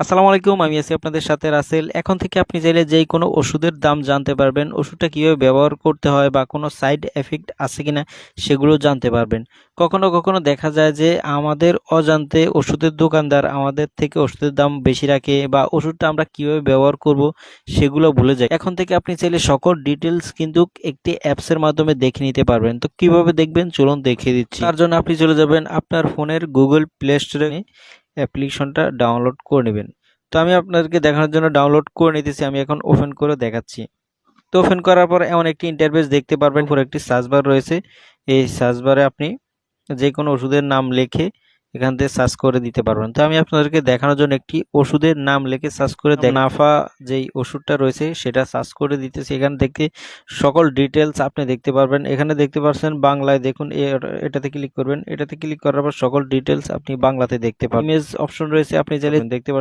আসসালামু আলাইকুম, আমি আছি আপনাদের সাথে রাসেল। এখন থেকে আপনি চাইলে যেই কোনো ওষুধের দাম জানতে পারবেন, ওষুধটা কীভাবে ব্যবহার করতে হয় বা কোনো সাইড এফেক্ট আছে কিনা সেগুলো জানতে পারবেন। কখনো কখনো দেখা যায় যে আমাদের অজান্তে ওষুধের দোকানদার আমাদের থেকে ওষুধের দাম বেশি রাখে বা ওষুধটা আমরা কীভাবে ব্যবহার করব সেগুলো ভুলে যায়। এখন থেকে আপনি চাইলে সকল ডিটেলস কিন্তু একটি অ্যাপসের মাধ্যমে দেখে নিতে পারবেন। তো কীভাবে দেখবেন? চলুন দেখিয়ে দিচ্ছি। তার জন্য আপনি চলে যাবেন আপনার ফোনের গুগল প্লে স্টোরে। অ্যাপ্লিকেশনটা ডাউনলোড করে নেবেন। তো আমি আপনাদেরকে দেখানোর জন্য ডাউনলোড করে নিতেছি, আমি এখন ওপেন করে দেখাচ্ছি। তো ওপেন করার পর এমন একটি ইন্টারফেস দেখতে পারবেন, পুরো একটি সার্চ বার রয়েছে। এই সার্চ বারে আপনি যে কোনো ওষুধের নাম লিখে এখান থেকে সার্চ করে দিতে পারবেন। তো আমি আপনাদেরকে দেখানোর জন্য একটি ওষুধের নাম লিখে সার্চ করে নাফা যেই ওষুধটা রয়েছে সেটা সার্চ করে দিতেছি। এখান থেকে সকল ডিটেলস আপনি দেখতে পারবেন। এখানে দেখতে পাচ্ছেন বাংলায় দেখুন এটাতে ক্লিক করবেন। এটাতে ক্লিক করার পর সকল ডিটেলস আপনি বাংলাতে দেখতে পাবেন ইমেজ অপশন রয়েছে আপনি চাইলে দেখতে পাচ্ছেন।